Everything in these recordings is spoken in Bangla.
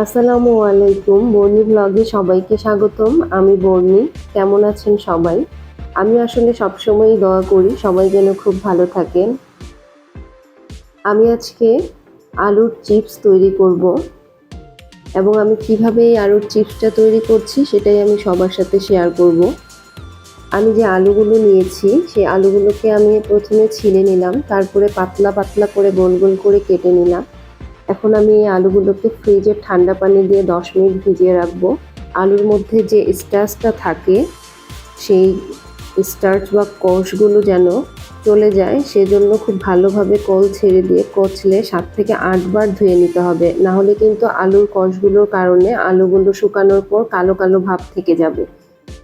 আসসালামু আলাইকুম, বর্ণি ব্লগে সবাইকে স্বাগতম। আমি বর্ণি, কেমন আছেন সবাই? আমি আসলে সবসময়ই দোয়া করি সবাই যেন খুব ভালো থাকেন। আমি আজকে আলুর চিপস তৈরি করব এবং আমি কীভাবে এই আলুর চিপসটা তৈরি করছি সেটাই আমি সবার সাথে শেয়ার করব। আমি যে আলুগুলো নিয়েছি, সেই আলুগুলোকে আমি প্রথমে ছিলে নিলাম, তারপরে পাতলা পাতলা করে গোল গোল করে কেটে নিলাম। এখন আমি এই আলুগুলোকে ফ্রিজে ঠান্ডা পানি দিয়ে দশ মিনিট ভিজিয়ে রাখব। আলুর মধ্যে যে স্টার্চটা থাকে, সেই স্টার্চ বা কষগুলো যেন চলে যায়, সেজন্য খুব ভালোভাবে কল ছেড়ে দিয়ে কচলে সাত থেকে আটবার ধুয়ে নিতে হবে। না হলে কিন্তু আলুর কষগুলোর কারণে আলুগুলো শুকানোর পর কালো কালো ভাব থেকে যাবে।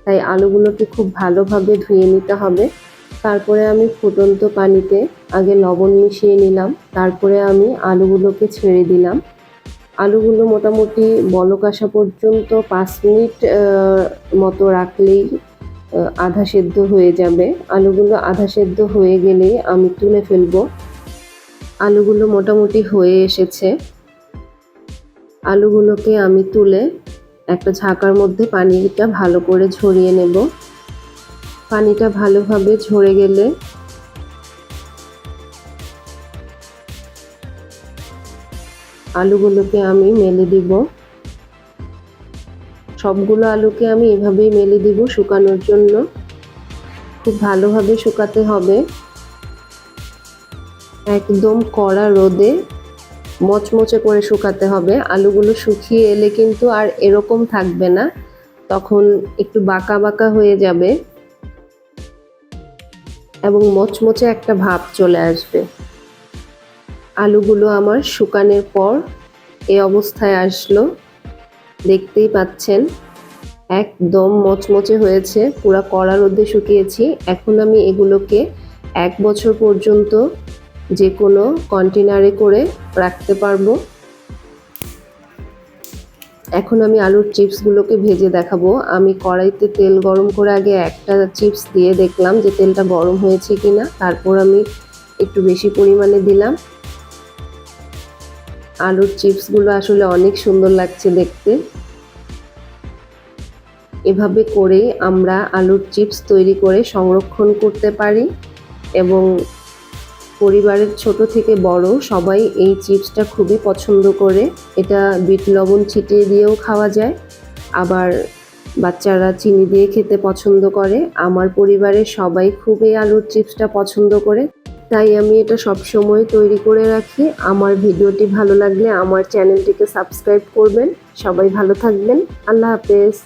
তাই আলুগুলোকে খুব ভালোভাবে ধুয়ে নিতে হবে। তারপরে আমি ফুটন্ত পানিতে আগে লবণ মিশিয়ে নিলাম, তারপরে আমি আলুগুলোকে ছেড়ে দিলাম। আলুগুলো মোটামুটি বলক আসা পর্যন্ত পাঁচ মিনিট মতো রাখলেই আধা সেদ্ধ হয়ে যাবে। আলুগুলো আধা সেদ্ধ হয়ে গেলেই আমি তুলে ফেলব। আলুগুলো মোটামুটি হয়ে এসেছে। আলুগুলোকে আমি তুলে একটা ঝাঁকার মধ্যে পানিটা ভালো করে ঝরিয়ে নেব। পানিটা ভালোভাবে ঝরে গেলে আলুগুলোকে আমি মেলে দিব। সবগুলো আলুকে আমি এভাবেই মেলে দিব শুকানোর জন্য। খুব ভালোভাবে শুকাতে হবে। একদম কড়া রোদে মচমচে করে শুকাতে হবে। আলুগুলো শুকিয়ে এলে কিন্তু আর এরকম থাকবে না। তখন একটু বাঁকা বাঁকা হয়ে যাবে। এবং মচমচে একটা ভাব চলে আসবে। আলুগুলো আমার শুকানোর পর এই অবস্থায় আসলো। দেখতেই পাচ্ছেন, একদম মচমচে হয়েছে, পুরা কড়া রোদে শুকিয়েছি। এখন আমি এগুলোকে এক বছর পর্যন্ত যে কোনো কন্টেনারে করে রাখতে পারব। এখন আমি আলুর চিপসগুলোকে ভেজে দেখাবো। আমি কড়াইতে তেল গরম করে আগে একটা চিপস দিয়ে দেখলাম যে তেলটা গরম হয়েছে কি না তারপর আমি একটু বেশি পরিমাণে দিলাম। আলুর চিপসগুলো আসলে অনেক সুন্দর লাগছে দেখতে। এভাবে করেই আমরা আলুর চিপস তৈরি করে সংরক্ষণ করতে পারি এবং পরিবারের ছোট থেকে বড় সবাই এই চিপসটা খুবই পছন্দ করে। এটা বিট লবণ ছিটিয়ে দিয়েও খাওয়া যায়। আবার বাচ্চারা চিনি দিয়ে খেতে পছন্দ করে। আমার পরিবারের সবাই খুব এই আলুর চিপসটা পছন্দ করে। তাই আমি এটা সব সময় তৈরি করে রাখি। আমার ভিডিওটি ভালো লাগলে আমার চ্যানেলটিকে সাবস্ক্রাইব করবেন। সবাই ভালো থাকবেন। আল্লাহ হাফেজ।